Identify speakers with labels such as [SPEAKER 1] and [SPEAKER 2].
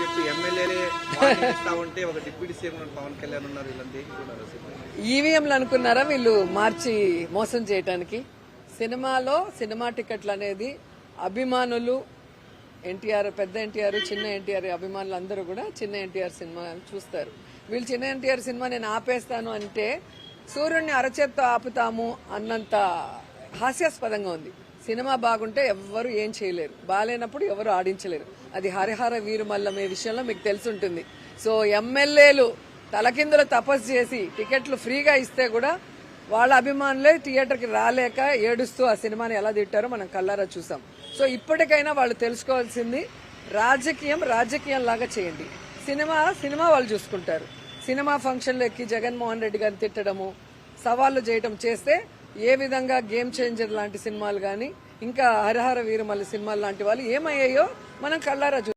[SPEAKER 1] చెప్పి ఎమ్మెల్యేలే ఇస్తా ఉంటే ఒక డిప్యూటీ సీఎం పవన్ కళ్యాణ్ ఉన్నారు వీళ్ళంతా
[SPEAKER 2] ఈవీఎంలు అనుకున్నారా వీళ్ళు మార్చి మోసం చేయటానికి? సినిమాలో సినిమా టికెట్లు అనేది అభిమానులు ఎన్టీఆర్ పెద్ద ఎన్టీఆర్ చిన్న ఎన్టీఆర్ అభిమానులు అందరూ కూడా చిన్న ఎన్టీఆర్ సినిమా చూస్తారు. వీళ్ళు చిన్న ఎన్టీఆర్ సినిమా నేను ఆపేస్తాను అంటే సూర్యుడిని అరచేత్తో ఆపుతాము అన్నంత హాస్యాస్పదంగా ఉంది. సినిమా బాగుంటే ఎవ్వరు ఏం చేయలేరు. బాగాలేనప్పుడు ఎవరు ఆడించలేరు. అది హరిహర వీరుమల్లమే విషయంలో మీకు తెలుసుంటుంది. సో ఎమ్మెల్యేలు తలకిందుల తపస్సు చేసి టికెట్లు ఫ్రీగా ఇస్తే కూడా వాళ్ళ అభిమానులే థియేటర్కి రాలేక ఏడుస్తూ ఆ సినిమాని ఎలా తిట్టారో మనం కల్లారా చూసాం. సో ఇప్పటికైనా వాళ్ళు తెలుసుకోవాల్సింది రాజకీయం రాజకీయం లాగా చేయండి. సినిమా సినిమా వాళ్ళు చూసుకుంటారు. సినిమా ఫంక్షన్లో ఎక్కి జగన్మోహన్ రెడ్డి గారిని తిట్టడము సవాళ్ళు చేయటం చేస్తే ఏ విధంగా గేమ్ చేంజర్ లాంటి సినిమాలు కానీ ఇంకా హరిహర వీరమల్లి సినిమాలు లాంటి వాళ్ళు ఏమయ్యాయో మనం కళ్ళారా